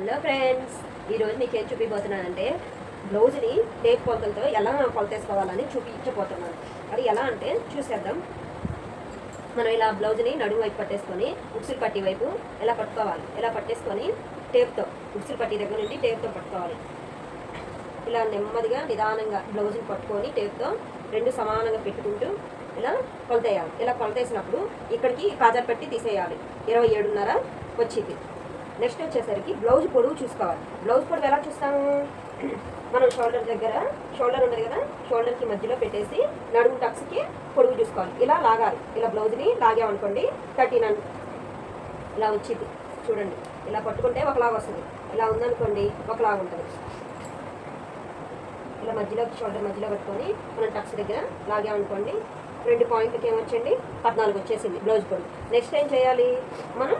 Hello friends ఈరోజు మీకు ఏం చూపిపోతున్నానంటే బ్లౌజ్ని టేప్ కొలతలతో ఎలా కొలతేసుకోవాలని చూపించబోతున్నాను. అది ఎలా అంటే చూసేద్దాం. మనం ఇలా బ్లౌజ్ని నడుము వైపు పట్టేసుకొని ఉక్సులు పట్టి వైపు ఎలా పట్టుకోవాలి? ఇలా పట్టేసుకొని టేప్తో ఉక్సులు పట్టి దగ్గర నుండి టేప్తో పట్టుకోవాలి. ఇలా నెమ్మదిగా నిదానంగా బ్లౌజ్ని పట్టుకొని టేప్తో రెండు సమానంగా పెట్టుకుంటూ ఇలా కొలతేయాలి ఇలా కొలతేసినప్పుడు ఇక్కడికి కాజర్ పెట్టి తీసేయాలి. ఇరవై ఏడున్నర వచ్చింది. నెక్స్ట్ వచ్చేసరికి బ్లౌజ్ పొడవు చూసుకోవాలి. బ్లౌజ్ పొడవు ఎలా చూస్తాము మనం షోల్డర్ దగ్గర షోల్డర్ ఉన్నది కదా షోల్డర్కి మధ్యలో పెట్టేసి నడుము టక్స్కి పొడుగు చూసుకోవాలి. ఇలా లాగాలి. ఇలా బ్లౌజ్ని లాగామనుకోండి థర్టీన్ అండ్ ఇలా వచ్చింది. చూడండి. ఇలా పట్టుకుంటే ఒకలాగా వస్తుంది. ఇలా ఉందనుకోండి ఒకలాగా ఉంటుంది. ఇలా మధ్యలో షోల్డర్ మధ్యలో పెట్టుకొని మనం టక్స్ దగ్గర లాగామనుకోండి రెండు పాయింట్లకి ఏమొచ్చండి పద్నాలుగు వచ్చేసింది బ్లౌజ్ పొడి నెక్స్ట్ ఏం చేయాలి? మనం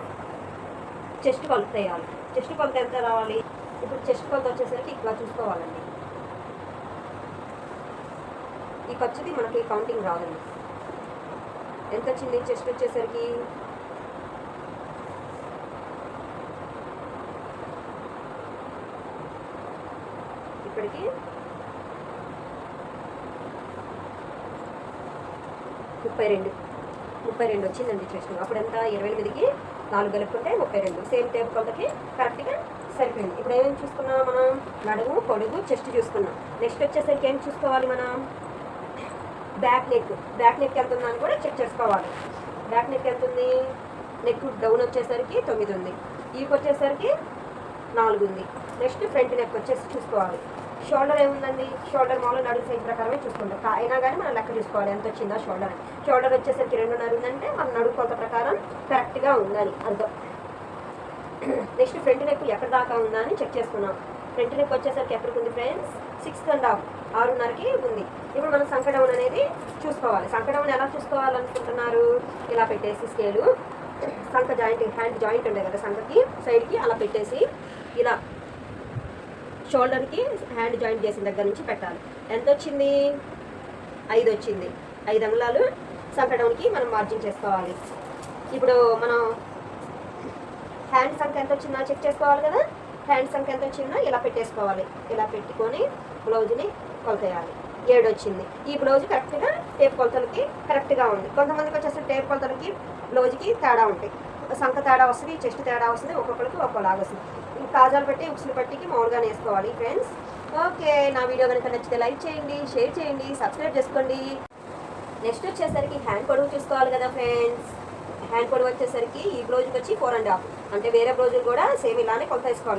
చెస్ట్ కొలత వేయాలి. చెస్ట్ కొలత ఎంత రావాలి? ఇప్పుడు చెస్ట్ కొలత వచ్చేసరికి ఇట్లా చూసుకోవాలండి. ఈ ఖర్చుది మనకి కౌంటింగ్ రాదండి. ఎంత వచ్చింది? చెస్ట్ వచ్చేసరికి ఇక్కడికి ముప్పై రెండు. ముప్పై రెండు వచ్చిందండి చెస్ట్ అప్పుడు ఎంత ఇరవై ఎనిమిదికి నాలుగు కలుపుకుంటే ముప్పై రెండు. సేమ్ టేప్ కొంతకి కరెక్ట్గా సరిపోయింది. ఇప్పుడు ఏమేమి చూసుకున్నాం మనం? నడుము పొడుగు చెస్ట్ చూసుకున్నాం. నెక్స్ట్ వచ్చేసరికి ఏం చూసుకోవాలి మనం? Back neck. బ్యాక్ నెక్ ఎంత ఉందని కూడా చెక్ చేసుకోవాలి. బ్యాక్ నెక్ ఎంత ఉంది నెక్ డౌన్ వచ్చేసరికి తొమ్మిది ఉంది. ఈకి వచ్చేసరికి నాలుగు ఉంది. నెక్స్ట్ ఫ్రంట్ నెక్ వచ్చేసి చూసుకోవాలి. షోల్డర్ ఏముందండి? షోల్డర్ మామూలు నడుము సైజ్ ప్రకారమే చూసుకుంటాం. అయినా కానీ మనం లెక్క చూసుకోవాలి. ఎంత వచ్చిందా షోల్డర్ షోల్డర్ వచ్చేసరికి రెండున్నర ఉందంటే మన నడుము కొలత ప్రకారం కరెక్ట్గా ఉందని అర్థం. నెక్స్ట్ ఫ్రంట్ నెక్ ఎక్కడ దాకా ఉందా అని చెక్ చేసుకున్నాం ఫ్రంట్ నెక్ వచ్చేసరికి ఎక్కడికి ఉంది ఫ్రెండ్స్ సిక్స్త్ అండ్ హాఫ్ ఆరున్నరకి ఉంది. ఇప్పుడు మనం సంకడౌన్ అనేది చూసుకోవాలి. సంకడౌన్ ఎలా చూసుకోవాలనుకుంటున్నారు? ఇలా పెట్టేసి స్కేలు సంక జాయింట్ హ్యాండ్ జాయింట్ ఉండే కదా సంకకి సైడ్కి అలా పెట్టేసి ఇలా షోల్డర్కి హ్యాండ్ జాయింట్ చేసిన దగ్గర నుంచి పెట్టాలి. ఎంత వచ్చింది ఐదు వచ్చింది ఐదు అంగుళాలు సంకటంకి మనం మార్జిన్ చేసుకోవాలి. ఇప్పుడు మనం హ్యాండ్ సంఖ్య ఎంత వచ్చిందో చెక్ చేసుకోవాలి కదా? హ్యాండ్ సంఖ్య ఎంత వచ్చిందో ఇలా పెట్టేసుకోవాలి. ఇలా పెట్టుకొని బ్లౌజ్ని కొలతేయాలి. ఏడు వచ్చింది ఈ బ్లౌజ్ కరెక్ట్గా టేప్ కొలతలకి కరెక్ట్గా ఉంది. కొంతమందికి వచ్చేసి టేప్ కొలతలకి బ్లౌజ్కి తేడా ఉంటాయి. సంఖ తేడా వస్తుంది చెస్ట్ తేడా వస్తుంది ఒక్కొక్కరికి ఒక్కోలాగా వస్తుంది. కాజాలు పెట్టి ఉక్సులు పట్టికి మామూలుగా వేసుకోవాలి ఫ్రెండ్స్ ఓకే నా వీడియో కనుక నచ్చితే లైక్ చేయండి షేర్ చేయండి సబ్స్క్రైబ్ చేసుకోండి. నెక్స్ట్ వచ్చేసరికి హ్యాండ్ పొడవు చూసుకోవాలి కదా ఫ్రెండ్స్ హ్యాండ్ పొడవు వచ్చేసరికి ఈ బ్లౌజ్కి వచ్చి ఫోర్ అండ్ హాఫ్ అంటే వేరే బ్లౌజులు కూడా సేమ్ ఇలానే కొంత వేసుకోవాలి.